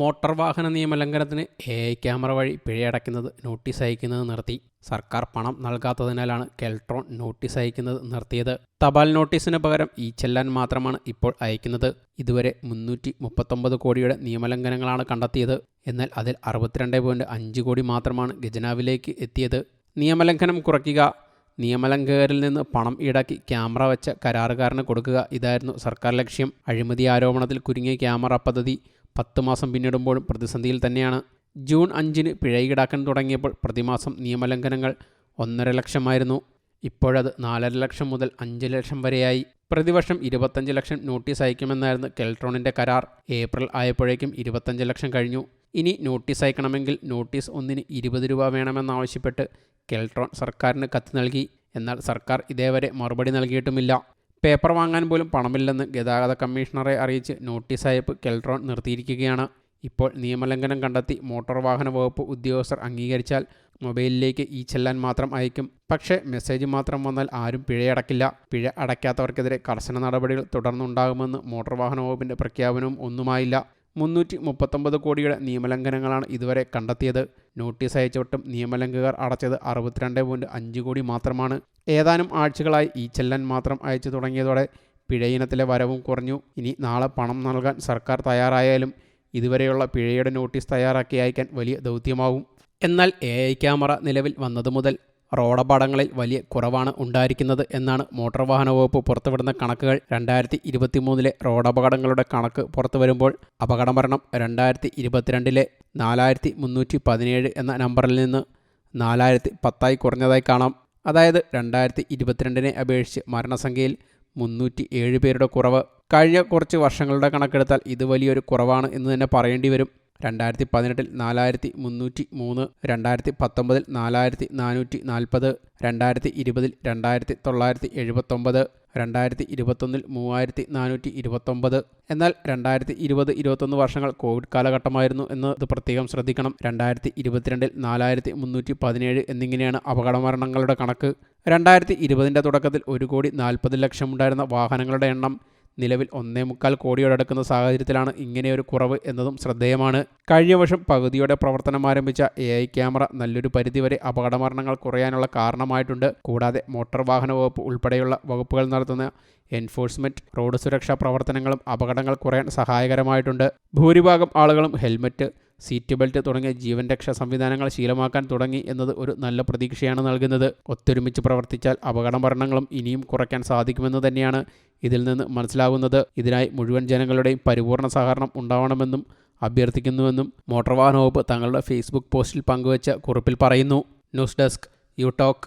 Motor വാഹന നിയമലംഘനത്തിന് A I camera വഴി പിഴയടയ്ക്കുന്നത് notice അയക്കുന്നത് നിർത്തി. സർക്കാർ പണം നൽകാത്തതിനാലാണ് കെൽട്രോൺ നോട്ടീസ് അയക്കുന്നത് നിർത്തിയത്. തപാൽ നോട്ടീസിന് പകരം ഈ ചെല്ലാൻ മാത്രമാണ് ഇപ്പോൾ അയക്കുന്നത്. ഇതുവരെ മുന്നൂറ്റി മുപ്പത്തൊമ്പത് കോടിയുടെ നിയമലംഘനങ്ങളാണ് കണ്ടെത്തിയത്. എന്നാൽ അതിൽ അറുപത്തിരണ്ട് പോയിന്റ് അഞ്ച് കോടി മാത്രമാണ് ഖജനാവിലേക്ക് എത്തിയത്. നിയമലംഘനം കുറയ്ക്കുക. നിയമലംഘകരിൽ നിന്ന് പണം ഈടാക്കി ക്യാമറ വെച്ച കരാറുകാരന് കൊടുക്കുക. ഇതായിരുന്നു സർക്കാർ ലക്ഷ്യം. അഴിമതി ആരോപണത്തിൽ കുരുങ്ങിയ ക്യാമറ പദ്ധതി പത്ത് മാസം പിന്നിടുമ്പോഴും പ്രതിസന്ധിയിൽ തന്നെയാണ്. ജൂൺ അഞ്ചിന് പിഴ ഈടാക്കാൻ തുടങ്ങിയപ്പോൾ പ്രതിമാസം നിയമലംഘനങ്ങൾ ഒന്നര ലക്ഷമായിരുന്നു. ഇപ്പോഴത് നാലര ലക്ഷം മുതൽ അഞ്ച് ലക്ഷം വരെയായി. പ്രതിവർഷം ഇരുപത്തഞ്ച് ലക്ഷം നോട്ടീസ് അയക്കുമെന്നായിരുന്നു കെൽട്രോണിന്റെ കരാർ. ഏപ്രിൽ ആയപ്പോഴേക്കും ഇരുപത്തഞ്ച് ലക്ഷം കഴിഞ്ഞു. ഇനി നോട്ടീസ് അയക്കണമെങ്കിൽ നോട്ടീസ് ഒന്നിന് ഇരുപത് രൂപ വേണമെന്നാവശ്യപ്പെട്ട് കെൽട്രോൺ സർക്കാരിന് കത്ത് നൽകി. എന്നാൽ സർക്കാർ ഇതേവരെ മറുപടി നൽകിയിട്ടുമില്ല. പേപ്പർ വാങ്ങാൻ പോലും പണമില്ലെന്ന് ഗതാഗത കമ്മീഷണറെ അറിയിച്ച് നോട്ടീസ് അയപ്പ് കെൽട്രോൺ നിർത്തിയിരിക്കുകയാണ്. ഇപ്പോൾ നിയമലംഘനം കണ്ടെത്തി മോട്ടോർ വാഹന വകുപ്പ് ഉദ്യോഗസ്ഥർ അംഗീകരിച്ചാൽ മൊബൈലിലേക്ക് ഈ ചെല്ലാൻ മാത്രം അയക്കും. പക്ഷേ മെസ്സേജ് മാത്രം വന്നാൽ ആരും പിഴയടക്കില്ല. പിഴ അടയ്ക്കാത്തവർക്കെതിരെ കർശന നടപടികൾ തുടർന്നുണ്ടാകുമെന്ന് മോട്ടോർ വാഹന വകുപ്പിന്റെ പ്രഖ്യാപനവും ഒന്നുമായില്ല. മുന്നൂറ്റി മുപ്പത്തൊമ്പത് കോടിയുടെ നിയമലംഘനങ്ങളാണ് ഇതുവരെ കണ്ടെത്തിയത്. നോട്ടീസ് അയച്ചവട്ടും നിയമലംഘകർ അടച്ചത് അറുപത്തിരണ്ട് പോയിന്റ് അഞ്ച് കോടി മാത്രമാണ്. ഏതാനും ആഴ്ചകളായി ഈ ചെല്ലൻ മാത്രം അയച്ചു തുടങ്ങിയതോടെ പിഴയിനത്തിലെ വരവും കുറഞ്ഞു. ഇനി നാളെ പണം നൽകാൻ സർക്കാർ തയ്യാറായാലും ഇതുവരെയുള്ള പിഴയുടെ നോട്ടീസ് തയ്യാറാക്കി അയക്കാൻ വലിയ ദൗത്യമാവും. എന്നാൽ എ ഐ ക്യാമറ നിലവിൽ വന്നതു മുതൽ റോഡപകടങ്ങളിൽ വലിയ കുറവാണ് ഉണ്ടായിരിക്കുന്നത് എന്നാണ് മോട്ടോർ വാഹന വകുപ്പ് പുറത്തുവിടുന്ന കണക്കുകൾ. രണ്ടായിരത്തി ഇരുപത്തിമൂന്നിലെ റോഡപകടങ്ങളുടെ കണക്ക് പുറത്തു വരുമ്പോൾ അപകട മരണം രണ്ടായിരത്തി ഇരുപത്തിരണ്ടിലെ നാലായിരത്തി മുന്നൂറ്റി പതിനേഴ് എന്ന നമ്പറിൽ നിന്ന് നാലായിരത്തി പത്തായി കുറഞ്ഞതായി കാണാം. അതായത് രണ്ടായിരത്തി ഇരുപത്തിരണ്ടിനെ അപേക്ഷിച്ച് മരണസംഖ്യയിൽ മുന്നൂറ്റി ഏഴ് പേരുടെ കുറവ്. കഴിഞ്ഞ കുറച്ച് വർഷങ്ങളുടെ കണക്കെടുത്താൽ ഇത് വലിയൊരു കുറവാണ് എന്ന് തന്നെ പറയേണ്ടി വരും. രണ്ടായിരത്തി പതിനെട്ടിൽ നാലായിരത്തി മുന്നൂറ്റി മൂന്ന് രണ്ടായിരത്തി പത്തൊമ്പതിൽ നാലായിരത്തി നാനൂറ്റി നാൽപ്പത് രണ്ടായിരത്തി ഇരുപതിൽ രണ്ടായിരത്തി തൊള്ളായിരത്തി എഴുപത്തൊമ്പത് രണ്ടായിരത്തി ഇരുപത്തൊന്നിൽ മൂവായിരത്തി നാനൂറ്റി ഇരുപത്തൊമ്പത് എന്നാൽ രണ്ടായിരത്തി ഇരുപത് ഇരുപത്തൊന്ന് വർഷങ്ങൾ കോവിഡ് കാലഘട്ടമായിരുന്നു എന്ന് ഇത് പ്രത്യേകം ശ്രദ്ധിക്കണം. രണ്ടായിരത്തി ഇരുപത്തിരണ്ടിൽ നാലായിരത്തി മുന്നൂറ്റി പതിനേഴ് എന്നിങ്ങനെയാണ് അപകടമരണങ്ങളുടെ കണക്ക്. രണ്ടായിരത്തി ഇരുപതിന്റെ തുടക്കത്തിൽ ഒരു കോടി നാൽപ്പത് ലക്ഷം ഉണ്ടായിരുന്ന വാഹനങ്ങളുടെ എണ്ണം. നിലവിൽ ഒന്നേ മുക്കാൽ കോടിയോടടുക്കുന്ന സാഹചര്യത്തിലാണ് ഇങ്ങനെയൊരു കുറവ് എന്നതും ശ്രദ്ധേയമാണ്. കഴിഞ്ഞ വർഷം പകുതിയോടെ പ്രവർത്തനം ആരംഭിച്ച എ ഐ ക്യാമറ നല്ലൊരു പരിധിവരെ അപകടമരണങ്ങൾ കുറയാനുള്ള കാരണമായിട്ടുണ്ട്. കൂടാതെ മോട്ടോർ വാഹന വകുപ്പ് ഉൾപ്പെടെയുള്ള വകുപ്പുകൾ നടത്തുന്ന എൻഫോഴ്സ്മെന്റ് റോഡ് സുരക്ഷാ പ്രവർത്തനങ്ങളും അപകടങ്ങൾ കുറയാൻ സഹായകരമായിട്ടുണ്ട്. ഭൂരിഭാഗം ആളുകളും ഹെൽമറ്റ് സീറ്റ് ബെൽറ്റ് തുടങ്ങിയ ജീവൻ രക്ഷാ സംവിധാനങ്ങൾ ശീലമാക്കാൻ തുടങ്ങി എന്നത് ഒരു നല്ല പ്രതീക്ഷയാണ് നൽകുന്നത്. ഒത്തൊരുമിച്ച് പ്രവർത്തിച്ചാൽ അപകട മരണങ്ങളും ഇനിയും കുറയ്ക്കാൻ സാധിക്കുമെന്ന് തന്നെയാണ് ഇതിൽ നിന്ന് മനസ്സിലാകുന്നത് ഇതിനായി മുഴുവൻ ജനങ്ങളുടെയും പരിപൂർണ സഹകരണം ഉണ്ടാവണമെന്നും അഭ്യർത്ഥിക്കുന്നുവെന്നും മോട്ടോർ വാഹന വകുപ്പ് തങ്ങളുടെ ഫേസ്ബുക്ക് പോസ്റ്റിൽ പങ്കുവച്ച കുറിപ്പിൽ പറയുന്നു. News desk you talk.